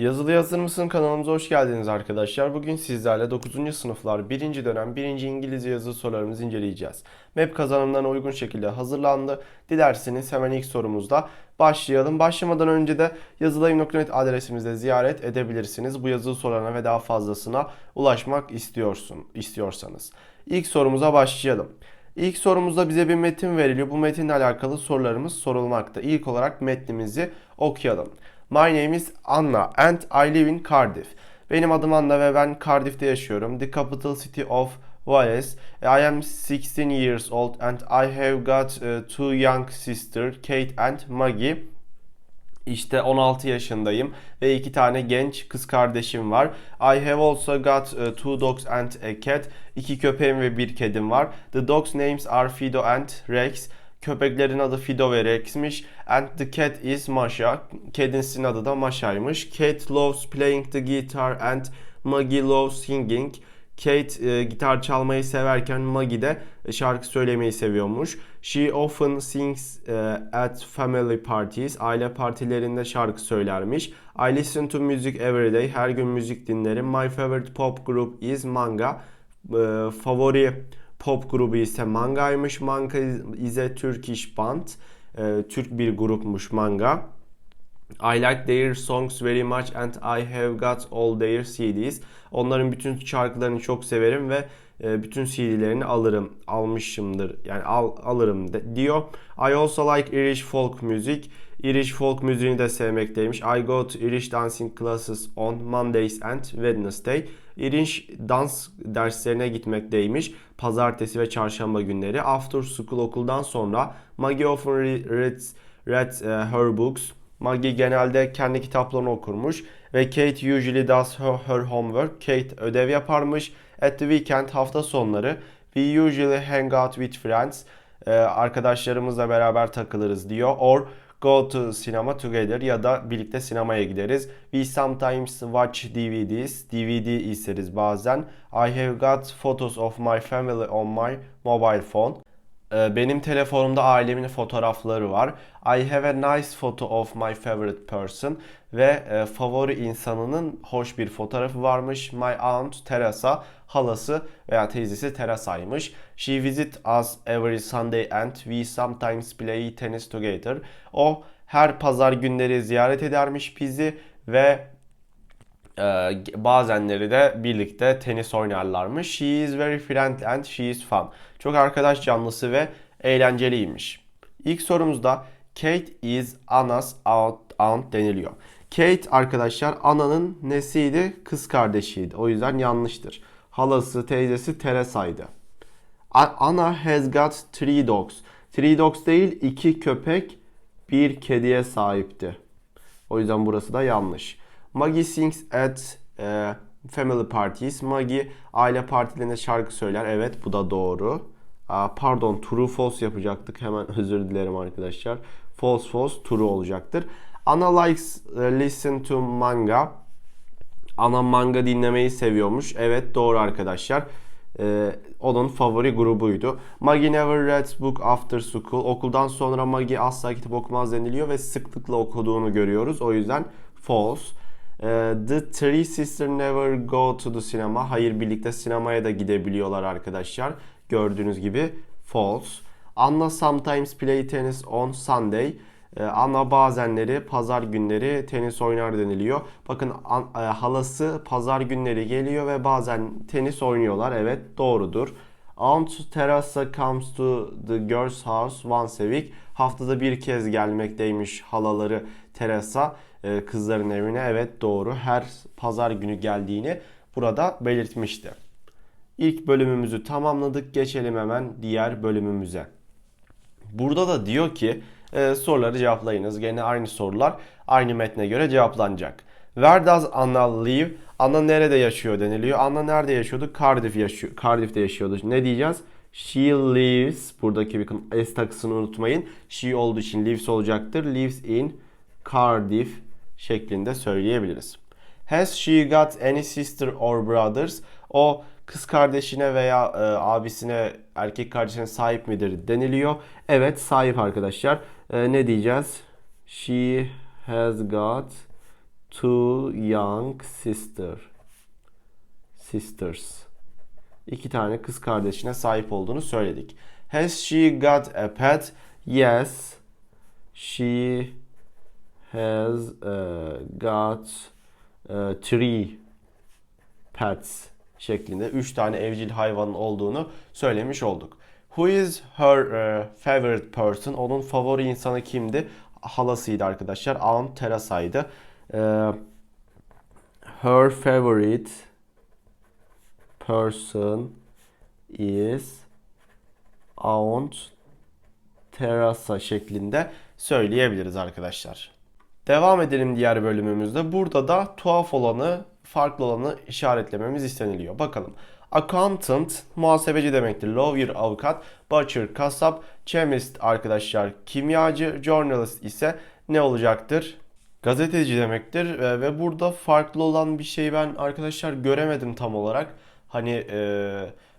Yazılı Yazır mısın kanalımıza hoş geldiniz arkadaşlar. Bugün sizlerle 9. sınıflar 1. dönem 1. İngilizce yazılı sorularımızı inceleyeceğiz. MEP kazanımlarına uygun şekilde hazırlandı. Dilerseniz hemen ilk sorumuzda başlayalım. Başlamadan önce de yazılayım.net adresimizde ziyaret edebilirsiniz. Bu yazılı sorularına ve daha fazlasına ulaşmak istiyorsun, istiyorsanız. İlk sorumuza başlayalım. İlk sorumuzda bize bir metin veriliyor. Bu metinle alakalı sorularımız sorulmakta. İlk olarak metnimizi okuyalım. My name is Anna and I live in Cardiff. Benim adım Anna ve ben Cardiff'te yaşıyorum. The capital city of Wales. I am 16 years old and I have got uh, two young sisters, Kate and Maggie. İşte 16 yaşındayım ve iki tane genç kız kardeşim var. I have also got uh, two dogs and a cat. İki köpeğim ve bir kedim var. The dogs names are Fido and Rex. Köpeklerin adı Fido ve Rex'miş. And the cat is Masha. Kedisinin adı da Masha'ymış. Kate loves playing the guitar and Maggie loves singing. Kate e, gitar çalmayı severken Maggie de şarkı söylemeyi seviyormuş. She often sings e, at family parties. Aile partilerinde şarkı söylermiş. I listen to music every day. Her gün müzik dinlerim. My favorite pop group is Manga. E, favori pop grubu ise Manga'ymış. Manga is a Turkish band. E, Türk bir grupmuş Manga. I like their songs very much and I have got all their CDs. Onların bütün şarkılarını çok severim ve bütün CD'lerini alırım, almışımdır. Yani al, alırım de, diyor. I also like Irish folk music. Irish folk müziğini de sevmekteymiş. I go to Irish dancing classes on Mondays and Wednesday. Irish dans derslerine gitmekteymiş. Pazartesi ve çarşamba günleri. After school okuldan sonra Maggie often re- reads, reads uh, her books. Maggie genelde kendi kitaplarını okurmuş ve Kate usually does her, her homework. Kate ödev yaparmış. At the weekend hafta sonları we usually hang out with friends. Ee, arkadaşlarımızla beraber takılırız diyor. Or go to cinema together ya da birlikte sinemaya gideriz. We sometimes watch DVDs. DVD izleriz bazen. I have got photos of my family on my mobile phone. Ee, Benim telefonumda ailemin fotoğrafları var. I have a nice photo of my favorite person ve e, favori insanının hoş bir fotoğrafı varmış. My aunt Teresa, halası veya teyzesi Teresa'ymış. She visit us every Sunday and we sometimes play tennis together. O her pazar günleri ziyaret edermiş bizi ve bazenleri de birlikte tenis oynarlarmış. She is very friendly and she is fun. Çok arkadaş canlısı ve eğlenceliymiş. İlk sorumuzda Kate is Anna's aunt, deniliyor. Kate arkadaşlar Anna'nın nesiydi? Kız kardeşiydi. O yüzden yanlıştır. Halası, teyzesi Teresa'ydı. Anna has got three dogs. Three dogs değil, iki köpek, bir kediye sahipti. O yüzden burası da yanlış. Maggie sings at e, family parties. Maggie aile partilerinde şarkı söyler. Evet bu da doğru. Aa, pardon true false yapacaktık. Hemen özür dilerim arkadaşlar. False false true olacaktır. Anna likes e, listen to manga. Ana manga dinlemeyi seviyormuş. Evet doğru arkadaşlar. Ee, onun favori grubuydu. Maggie never reads book after school. Okuldan sonra Maggie asla kitap okumaz deniliyor ve sıklıkla okuduğunu görüyoruz. O yüzden false. Ee, the three sisters never go to the cinema. Hayır birlikte sinemaya da gidebiliyorlar arkadaşlar. Gördüğünüz gibi false. Anna sometimes play tennis on Sunday. Ee, Anna bazenleri pazar günleri tenis oynar deniliyor. Bakın e, halası pazar günleri geliyor ve bazen tenis oynuyorlar. Evet doğrudur. Aunt Teresa comes to the girls house once a week. Haftada bir kez gelmekteymiş halaları Teresa e, kızların evine. Evet doğru. Her pazar günü geldiğini burada belirtmişti. İlk bölümümüzü tamamladık. Geçelim hemen diğer bölümümüze. Burada da diyor ki e, soruları cevaplayınız. Gene aynı sorular aynı metne göre cevaplanacak. Where does Anna live? Anna nerede yaşıyor deniliyor. Anna nerede yaşıyordu? Cardiff yaşıyor. Cardiff'te yaşıyordu. Ne diyeceğiz? She lives. Buradaki bir S takısını unutmayın. She olduğu için lives olacaktır. Lives in Cardiff şeklinde söyleyebiliriz. Has she got any sister or brothers? O kız kardeşine veya e, abisine, erkek kardeşine sahip midir deniliyor. Evet sahip arkadaşlar. E, ne diyeceğiz? She has got two young sister sisters. İki tane kız kardeşine sahip olduğunu söyledik. Has she got a pet? Yes. She has uh, got uh, three pets şeklinde 3 tane evcil hayvanın olduğunu söylemiş olduk. Who is her uh, favorite person? Onun favori insanı kimdi? Halasıydı arkadaşlar. Aunt Teresa'ydı. Uh, her favorite person is Aunt Teresa şeklinde söyleyebiliriz arkadaşlar. Devam edelim diğer bölümümüzde. Burada da tuhaf olanı, farklı olanı işaretlememiz isteniliyor. Bakalım. Accountant muhasebeci demektir. Lawyer avukat, butcher kasap, chemist arkadaşlar kimyacı, journalist ise ne olacaktır? Gazeteci demektir ve burada farklı olan bir şey ben arkadaşlar göremedim tam olarak. Hani e,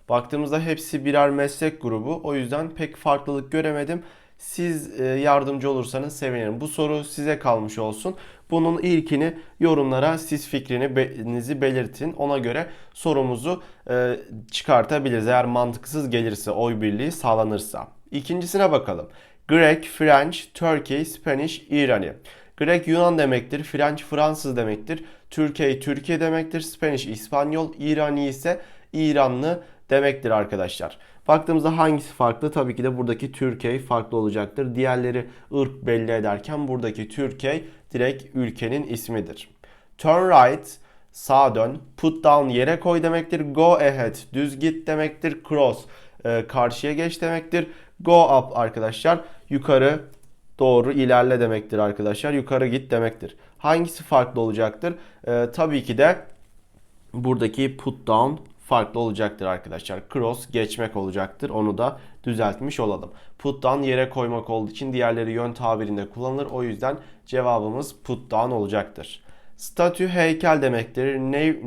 baktığımızda hepsi birer meslek grubu. O yüzden pek farklılık göremedim. Siz e, yardımcı olursanız sevinirim. Bu soru size kalmış olsun. Bunun ilkini yorumlara siz fikrinizi belirtin. Ona göre sorumuzu e, çıkartabiliriz. Eğer mantıksız gelirse, oy birliği sağlanırsa. İkincisine bakalım. Grek, French, Turkey, Spanish, İrani. Grek Yunan demektir, French Fransız demektir, Türkiye Türkiye demektir, Spanish İspanyol, İrani ise İranlı demektir arkadaşlar. Baktığımızda hangisi farklı? Tabii ki de buradaki Türkiye farklı olacaktır. Diğerleri ırk belli ederken buradaki Türkiye direkt ülkenin ismidir. Turn right sağa dön. Put down yere koy demektir. Go ahead düz git demektir. Cross e, karşıya geç demektir. Go up arkadaşlar yukarı doğru ilerle demektir arkadaşlar. Yukarı git demektir. Hangisi farklı olacaktır? E, tabii ki de buradaki put down farklı olacaktır arkadaşlar. Cross geçmek olacaktır. Onu da düzeltmiş olalım. Put down yere koymak olduğu için diğerleri yön tabirinde kullanılır. O yüzden cevabımız put down olacaktır. Statü heykel demektir.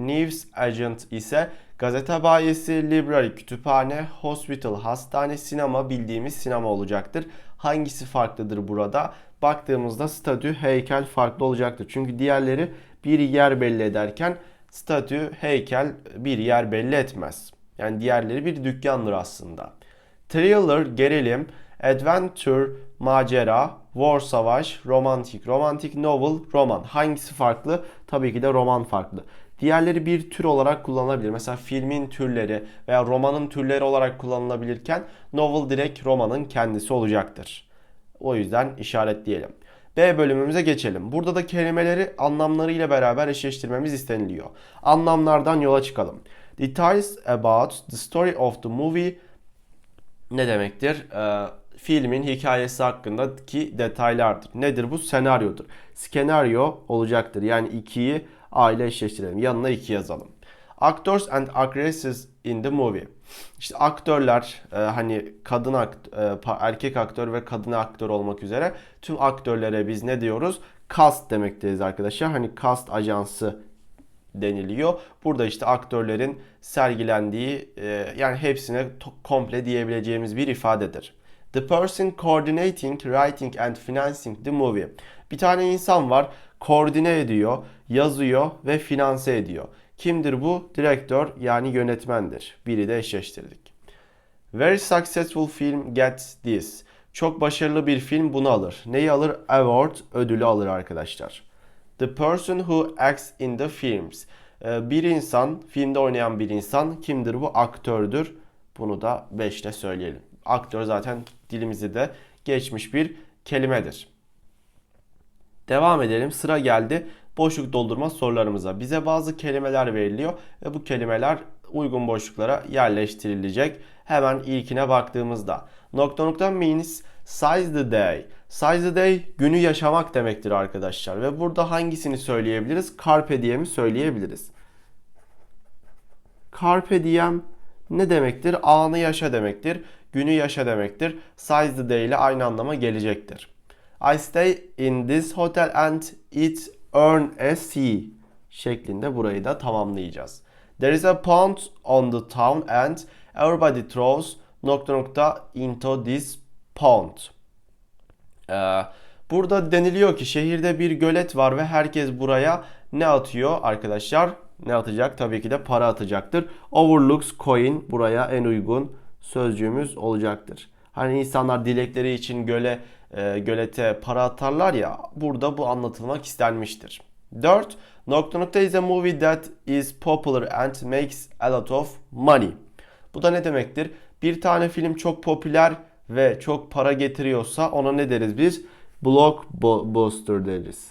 News agent ise gazete bayisi, library kütüphane, hospital hastane, sinema bildiğimiz sinema olacaktır. Hangisi farklıdır burada? Baktığımızda statü heykel farklı olacaktır. Çünkü diğerleri bir yer belli ederken statü, heykel bir yer belli etmez. Yani diğerleri bir dükkandır aslında. Thriller, gerilim, adventure, macera, war, savaş, romantik, romantik novel, roman. Hangisi farklı? Tabii ki de roman farklı. Diğerleri bir tür olarak kullanılabilir. Mesela filmin türleri veya romanın türleri olarak kullanılabilirken novel direkt romanın kendisi olacaktır. O yüzden işaretleyelim. B bölümümüze geçelim. Burada da kelimeleri anlamlarıyla beraber eşleştirmemiz isteniliyor. Anlamlardan yola çıkalım. Details about the story of the movie ne demektir? Ee, filmin hikayesi hakkındaki detaylardır. Nedir bu? Senaryodur. Skenaryo olacaktır. Yani ikiyi A ile eşleştirelim. Yanına iki yazalım. Actors and actresses in the movie. İşte aktörler e, hani kadın akt, e, erkek aktör ve kadın aktör olmak üzere tüm aktörlere biz ne diyoruz? Cast demekteyiz arkadaşlar. Hani cast ajansı deniliyor. Burada işte aktörlerin sergilendiği e, yani hepsine komple diyebileceğimiz bir ifadedir. The person coordinating, writing and financing the movie. Bir tane insan var, koordine ediyor, yazıyor ve finanse ediyor. Kimdir bu? Direktör yani yönetmendir. Biri de eşleştirdik. Very successful film gets this. Çok başarılı bir film bunu alır. Neyi alır? Award ödülü alır arkadaşlar. The person who acts in the films. Ee, bir insan, filmde oynayan bir insan kimdir bu? Aktördür. Bunu da 5'te söyleyelim. Aktör zaten dilimizi de geçmiş bir kelimedir. Devam edelim. Sıra geldi boşluk doldurma sorularımıza. Bize bazı kelimeler veriliyor ve bu kelimeler uygun boşluklara yerleştirilecek. Hemen ilkine baktığımızda nokta nokta means size the day. Size the day günü yaşamak demektir arkadaşlar. Ve burada hangisini söyleyebiliriz? Carpe diem'i söyleyebiliriz. Carpe diem ne demektir? Anı yaşa demektir. Günü yaşa demektir. Size the day ile aynı anlama gelecektir. I stay in this hotel and eat earn a C şeklinde burayı da tamamlayacağız. There is a pond on the town and everybody throws nokta nokta into this pond. Ee, burada deniliyor ki şehirde bir gölet var ve herkes buraya ne atıyor arkadaşlar? Ne atacak? Tabii ki de para atacaktır. Overlooks coin buraya en uygun sözcüğümüz olacaktır. Hani insanlar dilekleri için göle e, gölete para atarlar ya burada bu anlatılmak istenmiştir. 4. Nokta nokta is a movie that is popular and makes a lot of money. Bu da ne demektir? Bir tane film çok popüler ve çok para getiriyorsa ona ne deriz biz? Blockbuster deriz.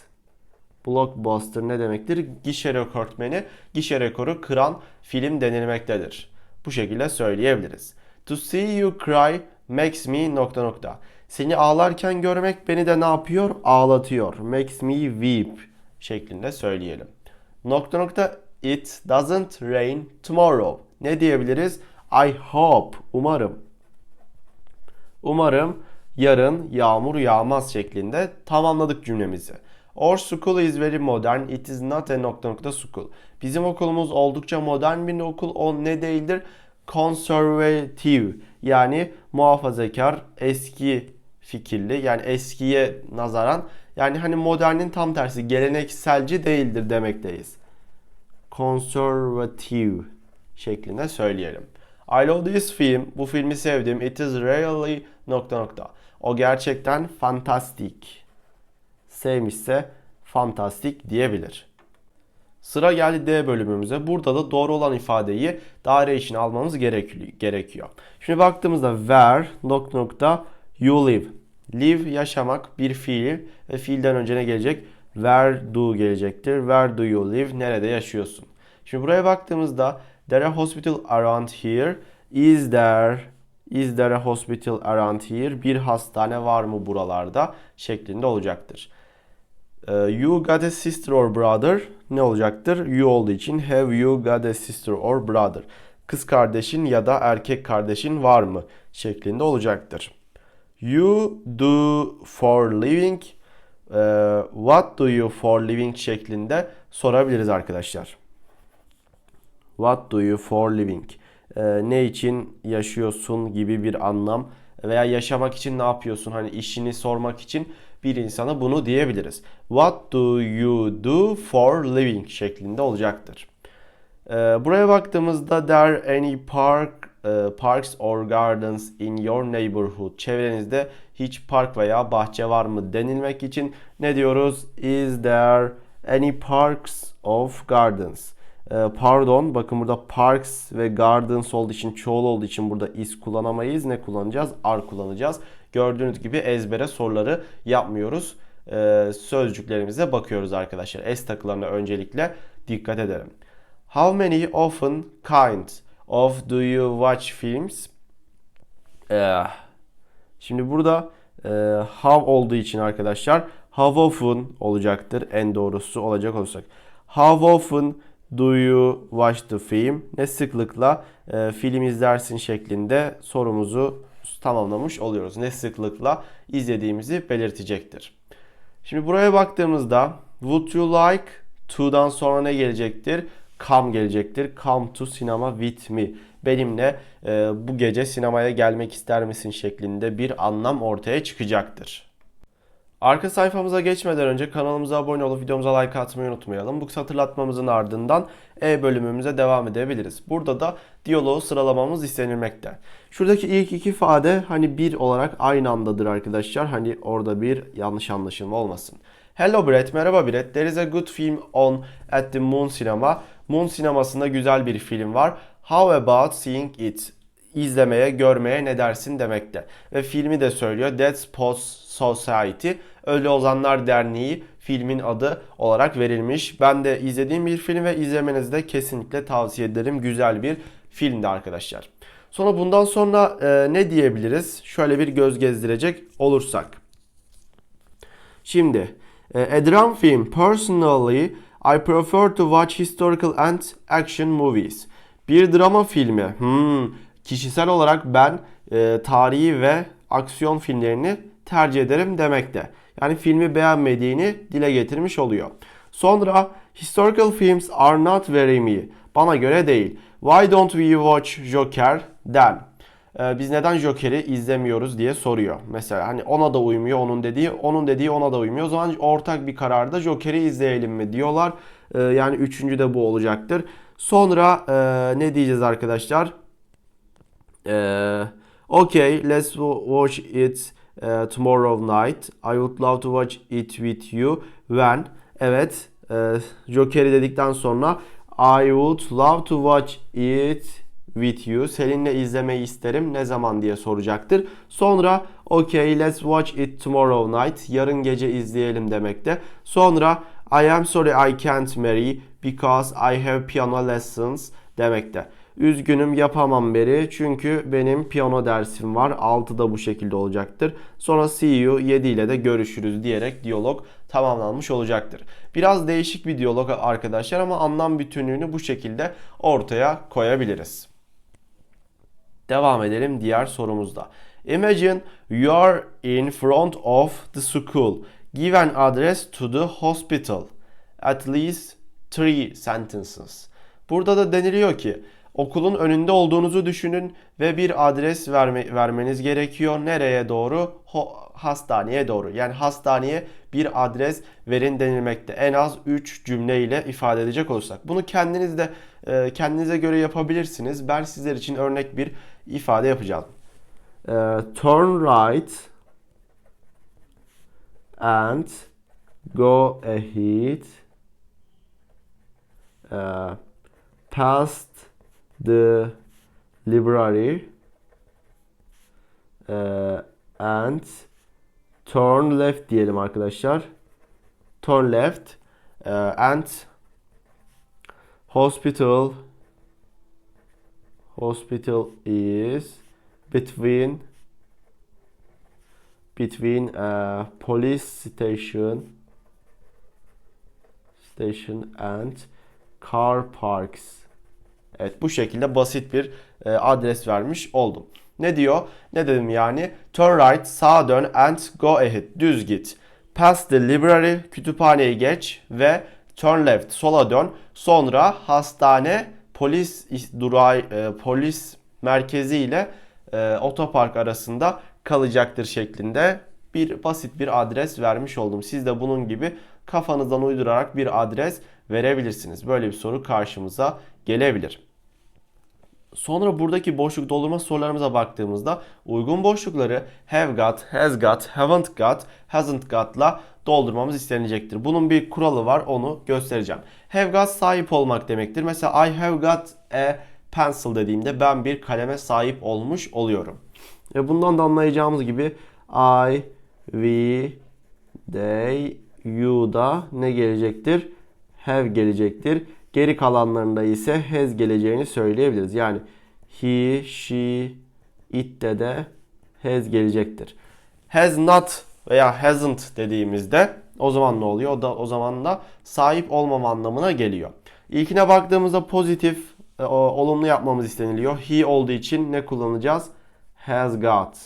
Blockbuster ne demektir? Gişe rekortmeni, gişe rekoru kıran film denilmektedir. Bu şekilde söyleyebiliriz. To see you cry makes me nokta nokta. Seni ağlarken görmek beni de ne yapıyor? Ağlatıyor. Makes me weep şeklinde söyleyelim. Nokta nokta it doesn't rain tomorrow. Ne diyebiliriz? I hope. Umarım. Umarım yarın yağmur yağmaz şeklinde tamamladık cümlemizi. Our school is very modern. It is not a nokta nokta school. Bizim okulumuz oldukça modern bir okul. O ne değildir? Conservative. Yani muhafazakar, eski fikirli. Yani eskiye nazaran. Yani hani modernin tam tersi. Gelenekselci değildir demekteyiz. Conservative şeklinde söyleyelim. I love this film. Bu filmi sevdim. It is really nokta nokta. O gerçekten fantastik. Sevmişse fantastik diyebilir. Sıra geldi D bölümümüze. Burada da doğru olan ifadeyi daire içine almamız gerekiyor. Şimdi baktığımızda where nokta nokta you live. Live yaşamak bir fiil ve fiilden önce ne gelecek? Where do gelecektir. Where do you live? Nerede yaşıyorsun? Şimdi buraya baktığımızda there a hospital around here? Is there is there a hospital around here? Bir hastane var mı buralarda? şeklinde olacaktır. You got a sister or brother ne olacaktır? You olduğu için have you got a sister or brother? Kız kardeşin ya da erkek kardeşin var mı? şeklinde olacaktır. You do for living what do you for living şeklinde sorabiliriz arkadaşlar. What do you for living? ne için yaşıyorsun gibi bir anlam veya yaşamak için ne yapıyorsun? Hani işini sormak için bir insana bunu diyebiliriz. What do you do for living şeklinde olacaktır. Buraya baktığımızda there any park parks or gardens in your neighborhood. Çevrenizde hiç park veya bahçe var mı denilmek için ne diyoruz? Is there any parks of gardens? Pardon bakın burada parks ve gardens olduğu için çoğul olduğu için burada is kullanamayız. Ne kullanacağız? Are kullanacağız. Gördüğünüz gibi ezbere soruları yapmıyoruz. Sözcüklerimize bakıyoruz arkadaşlar. S takılarına öncelikle dikkat edelim. How many often kind of do you watch films? Şimdi burada how olduğu için arkadaşlar how often olacaktır. En doğrusu olacak olursak. How often do you watch the film? Ne sıklıkla e, film izlersin şeklinde sorumuzu tamamlamış oluyoruz. Ne sıklıkla izlediğimizi belirtecektir. Şimdi buraya baktığımızda would you like to'dan sonra ne gelecektir? Come gelecektir. Come to cinema with me. Benimle e, bu gece sinemaya gelmek ister misin şeklinde bir anlam ortaya çıkacaktır. Arka sayfamıza geçmeden önce kanalımıza abone olup videomuza like atmayı unutmayalım. Bu hatırlatmamızın ardından E bölümümüze devam edebiliriz. Burada da diyaloğu sıralamamız istenilmekte. Şuradaki ilk iki ifade hani bir olarak aynı andadır arkadaşlar. Hani orada bir yanlış anlaşılma olmasın. Hello Brett, merhaba Brett. There is a good film on at the Moon Cinema. Moon sinemasında güzel bir film var. How about seeing it? İzlemeye, görmeye ne dersin demekte. Ve filmi de söylüyor. That's Post Society. Ölü Ozanlar Derneği filmin adı olarak verilmiş. Ben de izlediğim bir film ve izlemenizi de kesinlikle tavsiye ederim. Güzel bir filmdi arkadaşlar. Sonra bundan sonra e, ne diyebiliriz? Şöyle bir göz gezdirecek olursak. Şimdi e, a dram film personally I prefer to watch historical and action movies. Bir drama filmi. Hmm, kişisel olarak ben e, tarihi ve aksiyon filmlerini tercih ederim demekte. Yani filmi beğenmediğini dile getirmiş oluyor. Sonra historical films are not very me. Bana göre değil. Why don't we watch Joker then? e, biz neden Joker'i izlemiyoruz diye soruyor. Mesela hani ona da uymuyor onun dediği, onun dediği ona da uymuyor. O zaman ortak bir kararda Joker'i izleyelim mi diyorlar. E, yani üçüncü de bu olacaktır. Sonra e, ne diyeceğiz arkadaşlar? E, okay, let's watch it uh, tomorrow night. I would love to watch it with you when. Evet, e, Joker'i dedikten sonra I would love to watch it with you. Seninle izlemeyi isterim. Ne zaman diye soracaktır. Sonra okay let's watch it tomorrow night. Yarın gece izleyelim demekte. Sonra I am sorry I can't marry because I have piano lessons demekte. Üzgünüm yapamam beri çünkü benim piyano dersim var. 6'da bu şekilde olacaktır. Sonra see you 7 ile de görüşürüz diyerek diyalog tamamlanmış olacaktır. Biraz değişik bir diyalog arkadaşlar ama anlam bütünlüğünü bu şekilde ortaya koyabiliriz. Devam edelim diğer sorumuzda. Imagine you are in front of the school. Give an address to the hospital. At least three sentences. Burada da deniliyor ki okulun önünde olduğunuzu düşünün ve bir adres verme, vermeniz gerekiyor. Nereye doğru? Ho, hastaneye doğru. Yani hastaneye bir adres verin denilmekte. En az 3 cümleyle ifade edecek olursak. Bunu kendiniz de e, kendinize göre yapabilirsiniz. Ben sizler için örnek bir ifade yapacağım. E, turn right and go ahead uh, past the library uh, and turn left diyelim arkadaşlar. Turn left uh, and hospital hospital is between between uh, police station station and car parks. Evet bu şekilde basit bir e, adres vermiş oldum. Ne diyor? Ne dedim yani? Turn right, sağa dön and go ahead. Düz git. Pass the library, kütüphaneyi geç ve turn left, sola dön. Sonra hastane, polis durağı, e, polis merkezi ile e, otopark arasında kalacaktır şeklinde bir basit bir adres vermiş oldum. Siz de bunun gibi kafanızdan uydurarak bir adres verebilirsiniz. Böyle bir soru karşımıza gelebilir. Sonra buradaki boşluk doldurma sorularımıza baktığımızda uygun boşlukları have got, has got, haven't got, hasn't got'la doldurmamız istenecektir. Bunun bir kuralı var onu göstereceğim. Have got sahip olmak demektir. Mesela I have got a pencil dediğimde ben bir kaleme sahip olmuş oluyorum. Ve bundan da anlayacağımız gibi I, we, they, you da ne gelecektir? Have gelecektir. Geri kalanlarında ise has geleceğini söyleyebiliriz. Yani he, she, it'te de has gelecektir. Has not veya hasn't dediğimizde o zaman ne oluyor? O da o zaman da sahip olmama anlamına geliyor. İlkine baktığımızda pozitif, e, olumlu yapmamız isteniliyor. He olduğu için ne kullanacağız? Has got.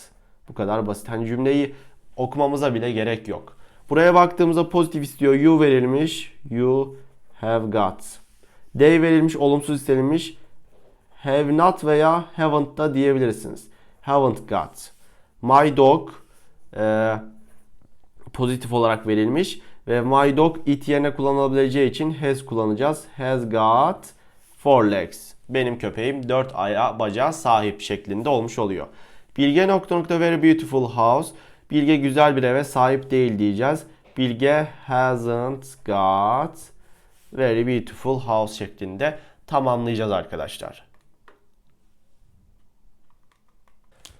Bu kadar basit. Hani cümleyi okumamıza bile gerek yok. Buraya baktığımızda pozitif istiyor. You verilmiş. You have got. They verilmiş, olumsuz istenilmiş. Have not veya haven't da diyebilirsiniz. Haven't got. My dog e, pozitif olarak verilmiş ve my dog it yerine kullanılabileceği için has kullanacağız. Has got four legs. Benim köpeğim dört ayağa bacağı sahip şeklinde olmuş oluyor. Bilge nokta nokta very beautiful house. Bilge güzel bir eve sahip değil diyeceğiz. Bilge hasn't got very beautiful house şeklinde tamamlayacağız arkadaşlar.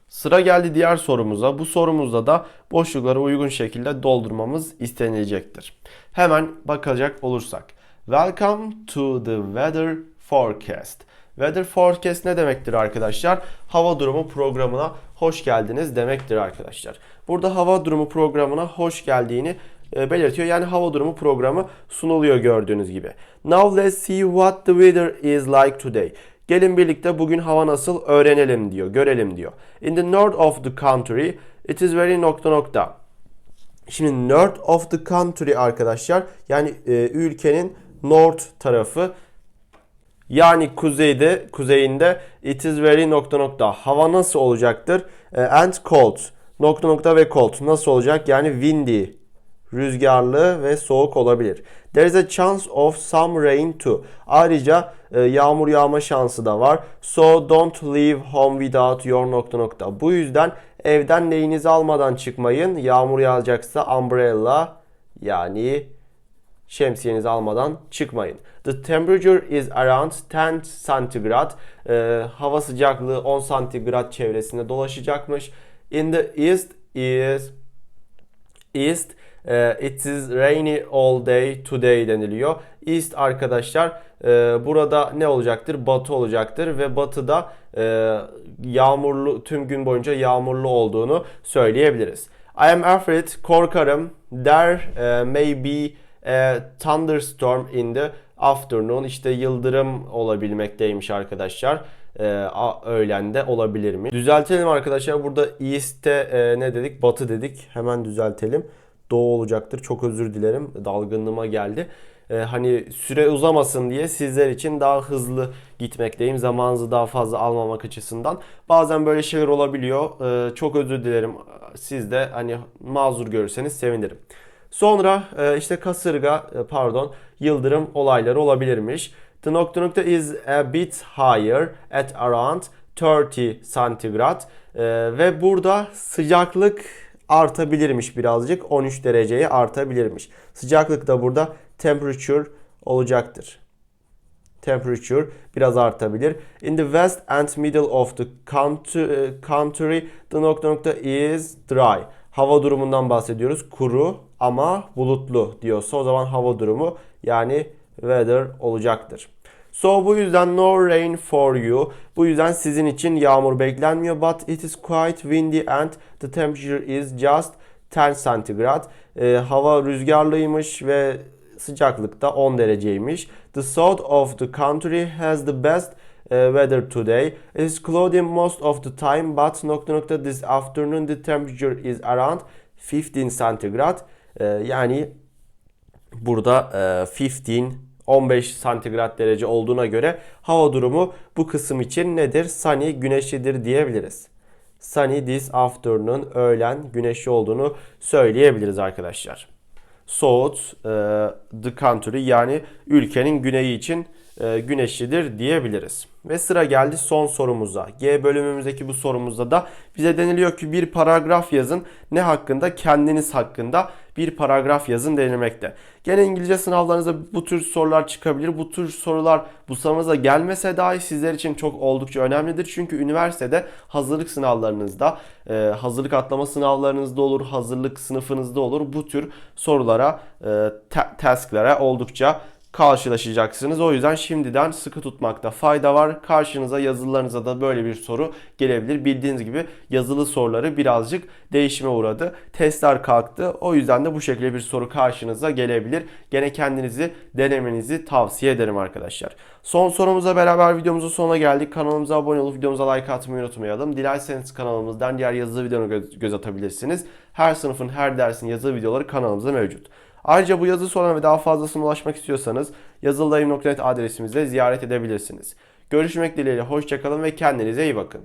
Sıra geldi diğer sorumuza. Bu sorumuzda da boşlukları uygun şekilde doldurmamız istenilecektir. Hemen bakacak olursak. Welcome to the weather forecast. Weather forecast ne demektir arkadaşlar? Hava durumu programına hoş geldiniz demektir arkadaşlar. Burada hava durumu programına hoş geldiğini belirtiyor. Yani hava durumu programı sunuluyor gördüğünüz gibi. Now let's see what the weather is like today. Gelin birlikte bugün hava nasıl öğrenelim diyor, görelim diyor. In the north of the country it is very nokta nokta. Şimdi north of the country arkadaşlar yani e, ülkenin north tarafı Yani kuzeyde, kuzeyinde it is very nokta nokta. Hava nasıl olacaktır? E, and cold. Nokta nokta ve cold. Nasıl olacak? Yani windy. Rüzgarlı ve soğuk olabilir. There is a chance of some rain too. Ayrıca e, yağmur yağma şansı da var. So don't leave home without your nokta nokta. Bu yüzden evden neyinizi almadan çıkmayın. Yağmur yağacaksa umbrella yani şemsiyenizi almadan çıkmayın. The temperature is around 10 santigrat. Ee, hava sıcaklığı 10 santigrat çevresinde dolaşacakmış. In the east is east e, it is rainy all day today deniliyor. East arkadaşlar e, burada ne olacaktır? Batı olacaktır ve batıda e, yağmurlu tüm gün boyunca yağmurlu olduğunu söyleyebiliriz. I am afraid korkarım. There may be a thunderstorm in the afternoon. İşte yıldırım olabilmekteymiş arkadaşlar. E, a- öğlende olabilir mi? Düzeltelim arkadaşlar. Burada east'te e, ne dedik? Batı dedik. Hemen düzeltelim. Doğu olacaktır. Çok özür dilerim. Dalgınlığıma geldi. E, hani süre uzamasın diye sizler için daha hızlı gitmekteyim. Zamanınızı daha fazla almamak açısından. Bazen böyle şeyler olabiliyor. E, çok özür dilerim. Siz de hani mazur görürseniz sevinirim. Sonra e, işte kasırga e, pardon yıldırım olayları olabilirmiş. The nokta nokta is a bit higher at around 30 santigrat E, ve burada sıcaklık artabilirmiş birazcık 13 dereceye artabilirmiş. Sıcaklık da burada temperature olacaktır temperature biraz artabilir. In the west and middle of the country, country the nokta nokta is dry. Hava durumundan bahsediyoruz. Kuru ama bulutlu diyorsa o zaman hava durumu yani weather olacaktır. So bu yüzden no rain for you. Bu yüzden sizin için yağmur beklenmiyor. But it is quite windy and the temperature is just 10 santigrat. Ee, hava rüzgarlıymış ve sıcaklık da 10 dereceymiş. The south of the country has the best uh, weather today. It is cloudy most of the time but nokta nokta this afternoon the temperature is around 15 santigrat. Ee, yani burada e, 15 15 santigrat derece olduğuna göre hava durumu bu kısım için nedir? Sunny, güneşlidir diyebiliriz. Sunny this afternoon, öğlen güneşli olduğunu söyleyebiliriz arkadaşlar. South, e, the country yani ülkenin güneyi için güneşlidir diyebiliriz. Ve sıra geldi son sorumuza. G bölümümüzdeki bu sorumuzda da bize deniliyor ki bir paragraf yazın. Ne hakkında? Kendiniz hakkında bir paragraf yazın denilmekte. Gene İngilizce sınavlarınızda bu tür sorular çıkabilir. Bu tür sorular bu sınavınıza gelmese dahi sizler için çok oldukça önemlidir. Çünkü üniversitede hazırlık sınavlarınızda, e, hazırlık atlama sınavlarınızda olur, hazırlık sınıfınızda olur. Bu tür sorulara, e, ta- tasklere oldukça karşılaşacaksınız. O yüzden şimdiden sıkı tutmakta fayda var. Karşınıza yazılılarınıza da böyle bir soru gelebilir. Bildiğiniz gibi yazılı soruları birazcık değişime uğradı. Testler kalktı. O yüzden de bu şekilde bir soru karşınıza gelebilir. Gene kendinizi denemenizi tavsiye ederim arkadaşlar. Son sorumuza beraber videomuzun sonuna geldik. Kanalımıza abone olup videomuza like atmayı unutmayalım. Dilerseniz kanalımızdan diğer yazılı göz, göz atabilirsiniz. Her sınıfın her dersin yazılı videoları kanalımızda mevcut. Ayrıca bu yazı sorularına ve daha fazlasına ulaşmak istiyorsanız yazıldayım.net adresimizde ziyaret edebilirsiniz. Görüşmek dileğiyle hoşçakalın ve kendinize iyi bakın.